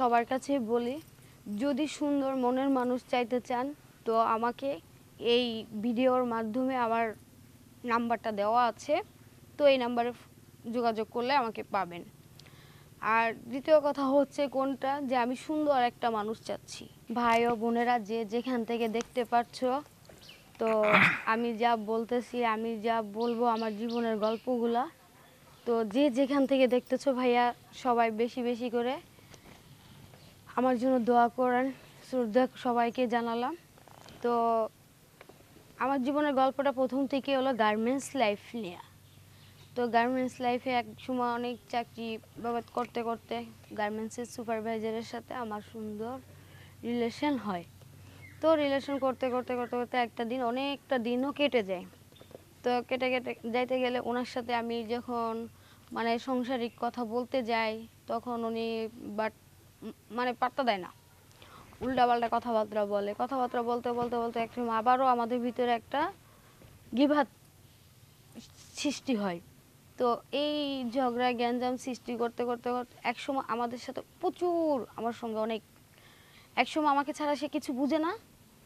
সবার কাছে বলি, যদি সুন্দর মনের মানুষ চাইতে চান, তো আমাকে এই ভিডিওর মাধ্যমে আমার নাম্বারটা দেওয়া আছে, তো এই নাম্বারে যোগাযোগ করলে আমাকে পাবেন। আর দ্বিতীয় কথা হচ্ছে কোনটা? যে আমি সুন্দর একটা মানুষ চাচ্ছি। ভাই ও বোনেরা যে যেখান থেকে দেখতে পাচ্ছো, তো আমি যা বলতেছি, আমি যা বলব আমার জীবনের গল্পগুলা, তো যে যেখান থেকে দেখতেছো ভাইয়া, সবাই বেশি বেশি করে আমার জন্য দোয়া করেন, শ্রদ্ধা সবাইকে জানালাম। তো আমার জীবনের গল্পটা প্রথম থেকে হলো গার্মেন্টস লাইফ নিয়ে। তো গার্মেন্টস লাইফে এক সময় অনেক চাকরি বাবাদ করতে করতে গার্মেন্টসের সুপারভাইজারের সাথে আমার সুন্দর রিলেশন হয়। তো রিলেশন করতে করতে করতে করতে একটা দিন, অনেকটা দিনও কেটে যায়। তো কেটে কেটে যাইতে গেলে ওনার সাথে আমি যখন মানে সংসারিক কথা বলতে যাই, তখন উনি বাট মানে পাত্তা দেয় না। উল্টাপাল্টা কথাবার্তা বলে। কথাবার্তা বলতে বলতে বলতে এক সময় আবারও আমাদের ভিতরে একটা গিভাত সৃষ্টি হয়। তো এই ঝগড়া, গ্যাঞ্জাম সৃষ্টি করতে করতে করতে একসময় আমাদের সাথে প্রচুর আমার সঙ্গে অনেক। একসময় আমাকে ছাড়া সে কিছু বুঝে না।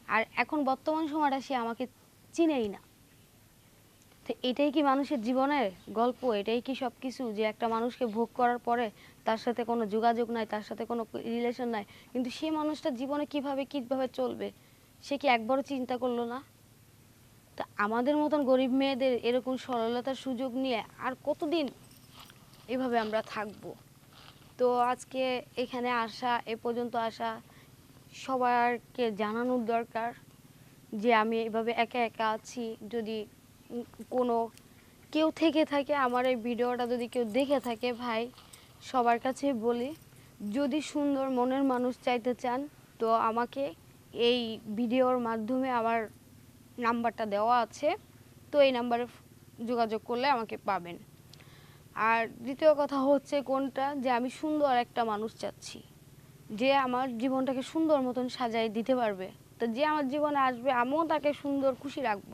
আর এখন বর্তমান সময়টা সে আমাকে চিনেই না। তো এটাই কি মানুষের জীবনের গল্প? এটাই কি সব কিছু যে একটা মানুষকে ভোগ করার পরে তার সাথে কোনো যোগাযোগ নাই, তার সাথে কোনো রিলেশন নাই? কিন্তু সেই মানুষটা জীবনে কীভাবে কীভাবে চলবে? সে কি একবারও চিন্তা করল না? তা আমাদের মতন গরিব মেয়েদের এরকম সরলতার সুযোগ নিয়ে আর কতদিন এভাবে আমরা থাকব? তো আজকে এখানে আসা, এ পর্যন্ত আসা সবারকে জানানোর দরকার যে আমি এভাবে একা একা আছি, যদি কোনো কেউ থেকে থাকে, আমার এই ভিডিওটা যদি কেউ দেখে থাকে ভাই, সবার কাছে বলি, যদি সুন্দর মনের মানুষ চাইতে চান, তো আমাকে এই ভিডিওর মাধ্যমে আমার নাম্বারটা দেওয়া আছে, তো এই নাম্বারে যোগাযোগ করলে আমাকে পাবেন। আর দ্বিতীয় কথা হচ্ছে কোনটা? যে আমি সুন্দর একটা মানুষ চাচ্ছি। যে আমার জীবনটাকে সুন্দর মতন সাজাই দিতে পারবে। তো যে আমার জীবনে আসবে, আমিও তাকে সুন্দর, খুশি রাখব।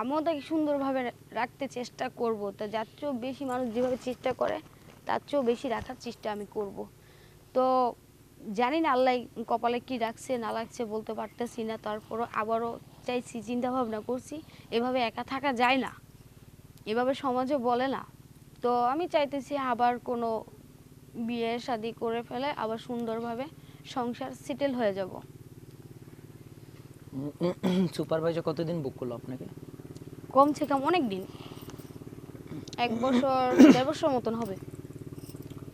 আমিও তাকে সুন্দরভাবে রাখতে চেষ্টা করব। তা যার চেয়েও বেশি মানুষ যেভাবে চেষ্টা করে, তার চেয়েও বেশি রাখার চেষ্টা আমি করব। তো জানি না আল্লাহ কপালে কি রাখছে, না লাগছে বলতে পারতেছি না। তারপরও আবারও চাইছি চিন্তা ভাবনা করছি, এভাবে একা থাকা যায় না। এভাবে সমাজে বলে না। তো আমি চাইতেছি আবার কোনো বিয়ে শাদি করে ফেলে, আবার সুন্দরভাবে সংসার সেটেল হয়ে যাব। সুপারভাইজার কতদিন বুক করল আপনাকে? কমসে কম অনেক দিন। এক বছর দেড় বছর মতন হবে।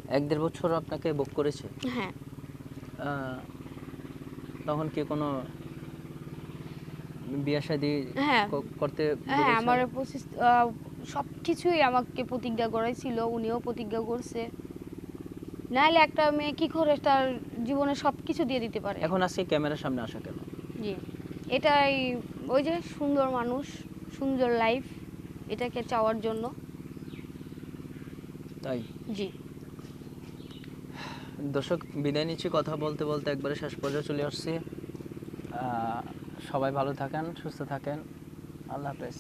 এক দেড় বছর আপনাকে বুক করেছে? হ্যাঁ। তখন কি কোনো বিয়ে শাদি হ্যাঁ। করতে হ্যাঁ আমার সব কিছুই আমাকে প্রতিজ্ঞা করাইছিল উনিও প্রতিজ্ঞা করছে। নাহলে একটা মেয়ে কি করে তার জীবনে সব কিছু দিয়ে দিতে পারে? এখন আজকে ক্যামেরার সামনে আসা কেন? জি। এটাই ওই যে সুন্দর মানুষ। সুন্দর লাইফ এটাকে চাওয়ার জন্য। তাই? জি। দর্শক বিদায় নিচ্ছি কথা বলতে বলতে একবারে শেষ পর্যায়ে চলে আসছি। সবাই ভালো থাকেন সুস্থ থাকেন। আল্লাহ হাফেজ।